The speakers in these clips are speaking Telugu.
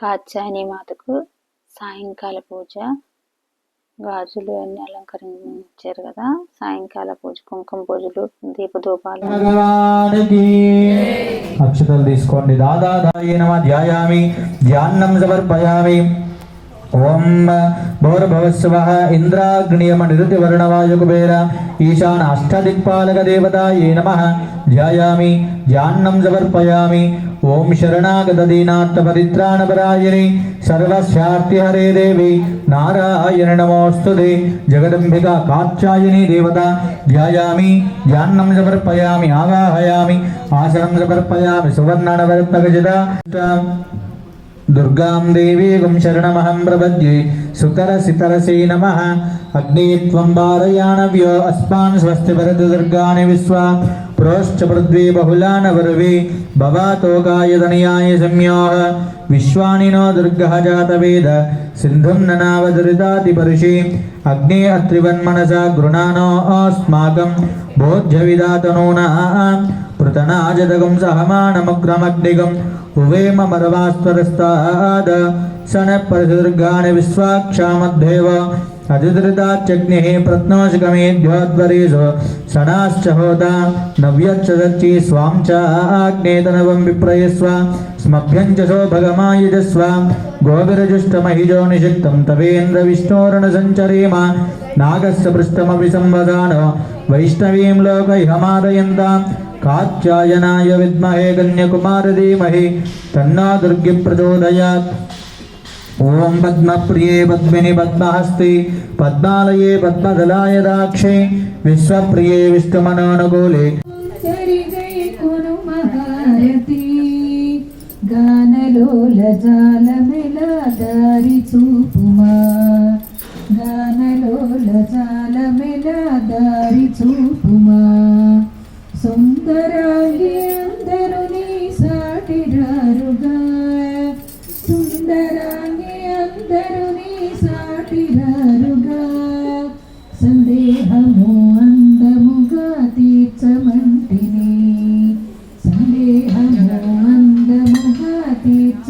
కాత్యాయని మాతకు సాయంకాల పూజ. గాజులు అన్ని అలంకరించారు కదా. సాయంకాల పూజ కుంకుమ పూజలు దీపధూపాలు. అక్షతలు తీసుకోండి. దాదాదాయ నమ ధ్యాయామి. ధ్యానం సమర్పయామి. ఓం భౌరభవస్వ ఇంద్రాగ్నియమ నిరుతి వర్ణవాయు కుబేర ఈశాన అష్టదిక్పాలక దేవతాయే నమ. ధ్యాయామి. జాన్నం సమర్పయామి. ఓం శరణాగత దీనార్థ పరిత్రాణపరాయణి సర్వశార్తి హరే దేవి. నారాయణ నమోస్తుతే జగదంబిక కాత్యాయని దేవత. ధ్యాయామి. ధ్యానం సమర్పయామి. ఆవాహయామి. ఆసనం సమర్పయామి. సువర్ణనవర్తగజద దుర్గాం దేవీగం శరణమహం ప్రపద్యే సుతరసితరసే నమ అగ్నే త్వం వారయాణవ్యో అస్మాన్ స్వస్తి భరత దుర్గాని విశ్వా ప్రోశ్చ పృథ్వీ బహుళానవరువి భవాతోకాయతనయాయ సంయోహ విశ్వానినో దుర్గः జాతవేద సింధుం ననావదురితాతి పరుషి అగ్నే అత్రివన్మనసా గృణానో అస్మాకం భోజ్యవిదాతనూనా పృతనాజదగం సహమానముగ్రమగ్నిగం ఉవేమ మరవాస్వరస్తాద సన పరిదుర్గాని షణాశ్చ అధిధృతాచ్చగ్నిः ప్రత్నోషకమేధ్యోద్వరేషు స్వాం చ ఆగ్నేతనవం విప్రయస్వ స్మభ్యం చ శోభగమాయుజస్వ గోవిరజుష్టమహిజో నిషిక్తం తవేంద్ర విష్ణోరణ సంచరేమ నాగస్య పృష్టమపి సంవదాన వైష్ణవీం లోకైహమాదయంతాం కాత్యాయనాయ విద్మహే కన్యకుమార ధీమహి తన్నా దుర్గి ప్రచోదయాత్. ఓం పద్మప్రియే పద్మిని పద్మహస్తి పద్మాలయే పద్మదలాయ దాక్షే విశ్వప్రియే విష్ణుమనోనుకూలే. సరిగై గానలోల జాలమెల దారి చూపుమా. గానలోల జాలమెల దారి చూపుమా. సుందరాయే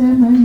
ter, né?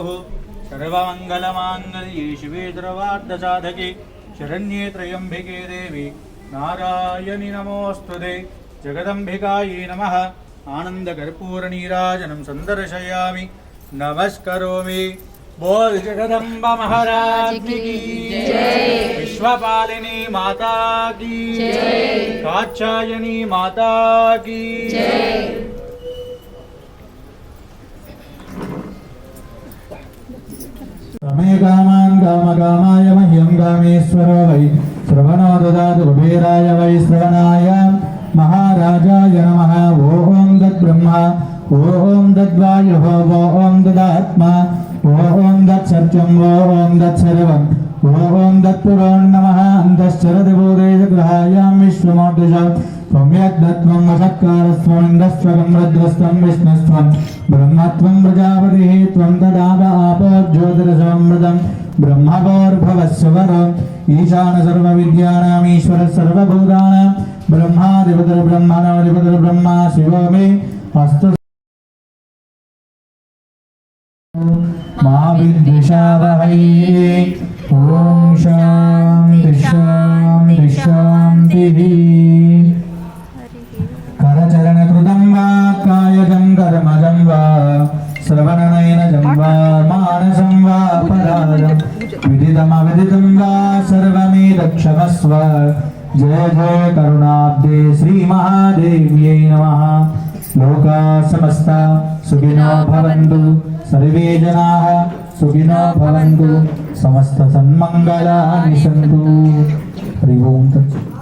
गुरुः सर्वमङ्गलमाङ्गल्ये शिवे द्रवार्धसाधके शरण्ये त्र्यम्भिके देवि नारायणि नमोऽस्तु दे जगदम्बिकायै नमः आनन्दकर्पूरनीराजनं सन्दर्शयामि नमस्करोमि बोल जगदम्ब महाराज की विश्वपालिनी माता की कात्यायनी माता की रमे कामान् कामकामाय मह्यं कामेश्वरो वै श्रवणो ददातु कुबेराय वै श्रवणाय महाराजाय नमः ॐ तद्ब्रह्मा ॐ तद्वायुः ॐ तदात्मा ॐ तत्सत्यं ॐ तत्सर्वम् ॐ तत्पुरोन्नमः अन्तश्चरदिबोधेशगृहायां विश्वमोर्दश सम्यक् दत्त्वं वशत्कारस्त्वम् इन्द्रस्त्वगं रुद्रस्त्वं विष्णुस्त्वं ब्रह्मत्वं प्रजापतिः त्वं तदाप आपो ज्योतिरसमृतं ब्रह्मभोर्भवस्वर ईशान सर्वविद्यानामीश्वर सर्वभूतानां ब्रह्माधिपतिर्ब्रह्मणोऽधिपतिर्ब्रह्मा शिवो मे हस्त मा विद्विषावहै ॐ शान्ति शान्ति शान्तिः जय जय करुणाब्दे श्री महादेव्यै नमः। लोका समस्ता सुखिनो भवन्तु। सर्वे जनाः सुखिनो भवन्तु। समस्तसन्मङ्गलानि सन्तु। हरि ओम तत्सत्